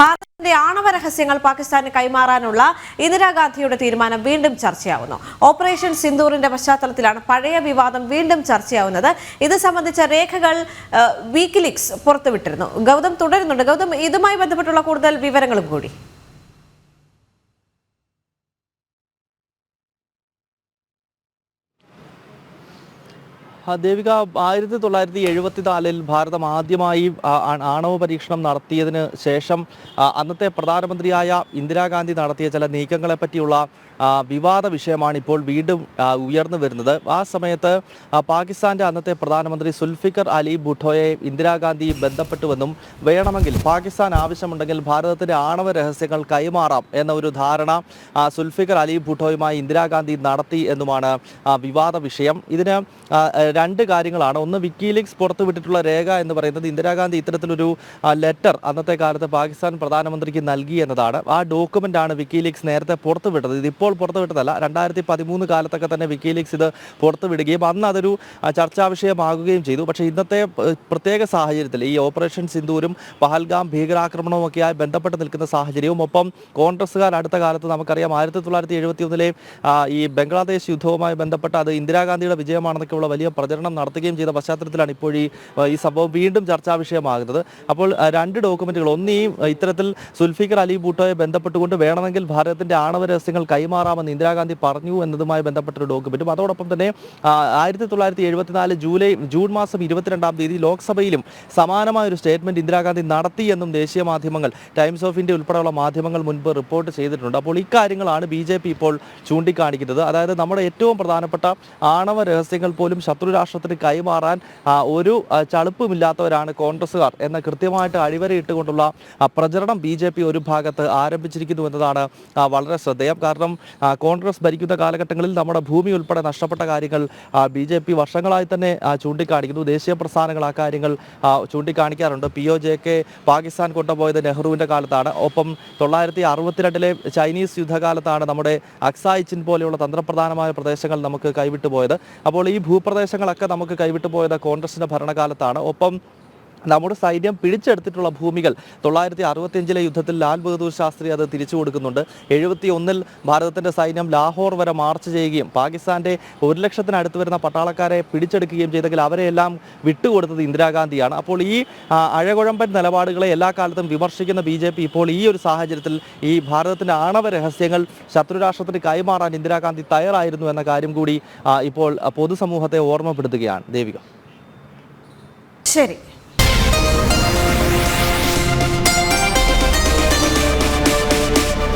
ഭാരതത്തിന്റെ ആണവ രഹസ്യങ്ങൾ പാകിസ്ഥാന് കൈമാറാനുള്ള ഇന്ദിരാഗാന്ധിയുടെ തീരുമാനം വീണ്ടും ചർച്ചയാവുന്നു. ഓപ്പറേഷൻ സിന്ദൂറിന്റെ പശ്ചാത്തലത്തിലാണ് പഴയ വിവാദം വീണ്ടും ചർച്ചയാവുന്നത്. ഇത് സംബന്ധിച്ച രേഖകൾ വീക്കിലിക്സ് പുറത്തുവിട്ടിരുന്നു. ഗൗതം തുടരുന്നുണ്ട്. ഗൗതം ഇതുമായി ബന്ധപ്പെട്ടുള്ള കൂടുതൽ വിവരങ്ങളും കൂടി. ദേവിക ആയിരത്തി തൊള്ളായിരത്തി എഴുപത്തി നാലിൽ ഭാരതം ആദ്യമായി ആണവ പരീക്ഷണം നടത്തിയതിന് ശേഷം അന്നത്തെ പ്രധാനമന്ത്രിയായ ഇന്ദിരാഗാന്ധി നടത്തിയ ചില നീക്കങ്ങളെ പറ്റിയുള്ള വിവാദ വിഷയമാണ് ഇപ്പോൾ വീണ്ടും ഉയർന്നു വരുന്നത്. ആ സമയത്ത് പാകിസ്ഥാന്റെ അന്നത്തെ പ്രധാനമന്ത്രി സുൽഫിക്കർ അലി ഭുട്ടോയെ ഇന്ദിരാഗാന്ധി ബന്ധപ്പെട്ടുവെന്നും വേണമെങ്കിൽ പാകിസ്ഥാൻ ആവശ്യമുണ്ടെങ്കിൽ ഭാരതത്തിന്റെ ആണവ രഹസ്യങ്ങൾ കൈമാറാം എന്ന ഒരു ധാരണ സുൽഫിക്കർ അലി ഭുട്ടോയുമായി ഇന്ദിരാഗാന്ധി നടത്തി എന്നുമാണ് വിവാദ വിഷയം. ഇതിന് രണ്ട് കാര്യങ്ങളാണ്. ഒന്ന് വിക്കിലീക്സ് പുറത്തുവിട്ടിട്ടുള്ള രേഖ എന്ന് പറയുന്നത് ഇന്ദിരാഗാന്ധി ഇത്തരത്തിലൊരു ലെറ്റർ അന്നത്തെ കാലത്ത് പാകിസ്ഥാൻ പ്രധാനമന്ത്രിക്ക് നൽകി എന്നതാണ്. ആ ഡോക്യുമെന്റ് ആണ് വിക്കിലീക്സ് നേരത്തെ പുറത്തുവിട്ടത് ഇതിപ്പോൾ പുറത്തുവിട്ടതല്ല രണ്ടായിരത്തി പതിമൂന്ന് കാലത്തൊക്കെ തന്നെ വിക്കിലീക്സ് ഇത് പുറത്തുവിടുകയും അന്ന് അതൊരു ചർച്ചാ വിഷയമാകുകയും ചെയ്തു. പക്ഷേ ഇന്നത്തെ പ്രത്യേക സാഹചര്യത്തിൽ ഈ ഓപ്പറേഷൻ സിന്ദൂരും പഹൽഗാം ഭീകരാക്രമണവും ഒക്കെയായി ബന്ധപ്പെട്ട് നിൽക്കുന്ന സാഹചര്യവും ഒപ്പം കോൺഗ്രസ്സുകാർ അടുത്ത കാലത്ത് നമുക്കറിയാം ആയിരത്തി തൊള്ളായിരത്തി എഴുപത്തി ഒന്നിലെ ഈ ബംഗ്ലാദേശ് യുദ്ധവുമായി ബന്ധപ്പെട്ട് അത് ഇന്ദിരാഗാന്ധിയുടെ വിജയമാണെന്നൊക്കെയുള്ള വലിയ പ്രചരണം നടത്തുകയും ചെയ്ത പശ്ചാത്തലത്തിലാണ് ഇപ്പോൾ ഈ ഈ സംഭവം വീണ്ടും ചർച്ചാ വിഷയമാകുന്നത്. അപ്പോൾ രണ്ട് ഡോക്യുമെന്റുകൾ ഒന്ന് ഈ ഇത്തരത്തിൽ സുൽഫിക്കർ അലി ഭൂട്ടോയെ ബന്ധപ്പെട്ടുകൊണ്ട് വേണമെങ്കിൽ ഭാരതത്തിന്റെ ആണവ രഹസ്യങ്ങൾ കൈമാറാമെന്ന് ഇന്ദിരാഗാന്ധി പറഞ്ഞു എന്നതുമായി ബന്ധപ്പെട്ട ഒരു ഡോക്യുമെന്റും. അതോടൊപ്പം തന്നെ ആയിരത്തി തൊള്ളായിരത്തി എഴുപത്തിനാല് ജൂലൈ ജൂൺ മാസം ഇരുപത്തിരണ്ടാം തീയതി ലോക്സഭയിലും സമാനമായ ഒരു സ്റ്റേറ്റ്മെന്റ് ഇന്ദിരാഗാന്ധി നടത്തി എന്നും ദേശീയ മാധ്യമങ്ങൾ ടൈംസ് ഓഫ് ഇന്ത്യ ഉൾപ്പെടെയുള്ള മാധ്യമങ്ങൾ മുൻപ് റിപ്പോർട്ട് ചെയ്തിട്ടുണ്ട്. അപ്പോൾ ഇക്കാര്യങ്ങളാണ് ബി ജെ പി ഇപ്പോൾ ചൂണ്ടിക്കാണിക്കുന്നത്. അതായത് നമ്മുടെ ഏറ്റവും പ്രധാനപ്പെട്ട ആണവ രഹസ്യങ്ങൾ പോലും ശത്രു രാഷ്ട്രത്തിന് കൈമാറാൻ ഒരു ചളുപ്പമില്ലാത്തവരാണ് കോൺഗ്രസ്സുകാർ എന്ന കൃത്യമായിട്ട് അടിവരയിട്ടുകൊണ്ടുള്ള ആ, പ്രചരണം ബി ജെ പി ഒരു ഭാഗത്ത് ആരംഭിച്ചിരിക്കുന്നു എന്നതാണ് വളരെ ശ്രദ്ധേയം. കാരണം കോൺഗ്രസ് ഭരിക്കുന്ന കാലഘട്ടങ്ങളിൽ നമ്മുടെ ഭൂമി ഉൾപ്പെടെ നഷ്ടപ്പെട്ട കാര്യങ്ങൾ ബി ജെ പി വർഷങ്ങളായി തന്നെ ചൂണ്ടിക്കാണിക്കുന്നു. ദേശീയ പ്രസ്ഥാനങ്ങൾ ആ കാര്യങ്ങൾ ചൂണ്ടിക്കാണിക്കാറുണ്ട്. P O J K Pakistan കൊണ്ടുപോയത് നെഹ്റുവിന്റെ കാലത്താണ്. ഒപ്പം തൊള്ളായിരത്തി അറുപത്തിരണ്ടിലെ ചൈനീസ് യുദ്ധകാലത്താണ് നമ്മുടെ അക്സായിച്ചിൻ പോലെയുള്ള തന്ത്രപ്രധാനമായ പ്രദേശങ്ങൾ നമുക്ക് കൈവിട്ടുപോയത്. അപ്പോൾ ഈ ഭൂപ്രദേശങ്ങളൊക്കെ നമുക്ക് കൈവിട്ടു പോയത് കോൺഗ്രസിന്റെ ഭരണകാലത്താണ്. ഒപ്പം നമ്മുടെ സൈന്യം പിടിച്ചെടുത്തിട്ടുള്ള ഭൂമികൾ തൊള്ളായിരത്തി അറുപത്തിയഞ്ചിലെ യുദ്ധത്തിൽ ലാൽ ബഹദൂർ ശാസ്ത്രി അത് തിരിച്ചു കൊടുക്കുന്നുണ്ട്. എഴുപത്തി ഒന്നിൽ ഭാരതത്തിന്റെ സൈന്യം ലാഹോർ വരെ മാർച്ച് ചെയ്യുകയും പാകിസ്ഥാന്റെ ഒരു ലക്ഷത്തിനടുത്ത് വരുന്ന പട്ടാളക്കാരെ പിടിച്ചെടുക്കുകയും ചെയ്തെങ്കിൽ അവരെയെല്ലാം വിട്ടുകൊടുത്തത് ഇന്ദിരാഗാന്ധിയാണ്. അപ്പോൾ ഈ അഴകുഴമ്പൻ നിലപാടുകളെ എല്ലാ കാലത്തും വിമർശിക്കുന്ന ബി ഇപ്പോൾ ഈ ഒരു സാഹചര്യത്തിൽ ഈ ഭാരതത്തിന്റെ ആണവ രഹസ്യങ്ങൾ ശത്രുരാഷ്ട്രത്തിന് കൈമാറാൻ ഇന്ദിരാഗാന്ധി തയ്യാറായിരുന്നു എന്ന കാര്യം കൂടി ഇപ്പോൾ പൊതുസമൂഹത്തെ ഓർമ്മപ്പെടുത്തുകയാണ്. ദേവിക. ശരി.